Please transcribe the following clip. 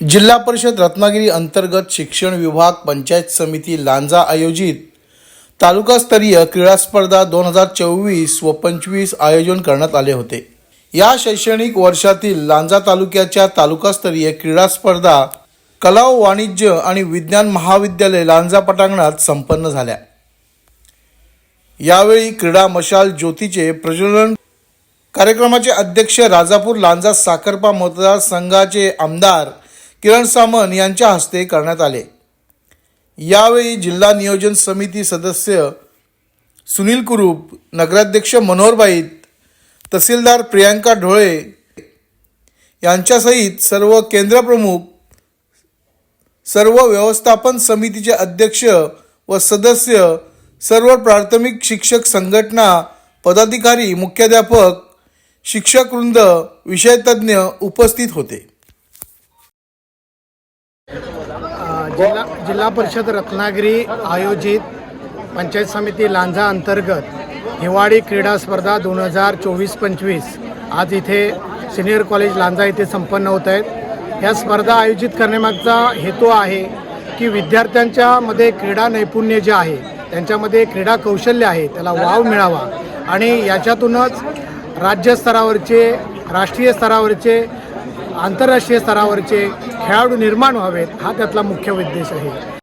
जिल्हा परिषद रत्नागिरी अंतर्गत शिक्षण विभाग पंचायत समिती लांजा आयोजित तालुकास्तरीय क्रीडा स्पर्धा दोन हजार चोवीस व पंचवीस आयोजन करण्यात आले होते. या शैक्षणिक वर्षातील लांजा तालुक्याच्या तालुकास्तरीय क्रीडा स्पर्धा कला व वाणिज्य आणि विज्ञान महाविद्यालय लांजा पटांगणात संपन्न झाल्या. यावेळी क्रीडा मशाल ज्योतीचे प्रज्वलन कार्यक्रमाचे अध्यक्ष राजापूर लांजा साखरपा मतदारसंघाचे आमदार किरण सामंत यांच्या हस्ते करण्यात आले. यावेळी जिल्हा नियोजन समिती सदस्य सुनील कुरूप नगराध्यक्ष मनोहर बाईत तहसीलदार प्रियांका ढोळे यांच्यासहित सर्व केंद्रप्रमुख सर्व व्यवस्थापन समितीचे अध्यक्ष व सदस्य सर्व प्राथमिक शिक्षक संघटना पदाधिकारी मुख्याध्यापक शिक्षकवृंद विषयतज्ञ उपस्थित होते. जिल्हा जिल्हा परिषद रत्नागिरी आयोजित पंचायत समिती लांजा अंतर्गत हिवाळी क्रीडा स्पर्धा दोन हजार चोवीस पंचवीस आज इथे सिनियर कॉलेज लांजा इथे संपन्न होत आहेत. या स्पर्धा आयोजित करण्यामागचा हेतू आहे की विद्यार्थ्यांच्या मध्ये क्रीडा नैपुण्य जे आहे त्यांच्यामध्ये क्रीडा कौशल्य आहे त्याला वाव मिळावा. आणि याच्यातूनच राज्यस्तरावरचे राष्ट्रीय स्तरावरचे आंतरराष्ट्रीय स्तरावरचे खेळाडू निर्माण व्हावेत हा त्यातला मुख्य उद्देश आहे.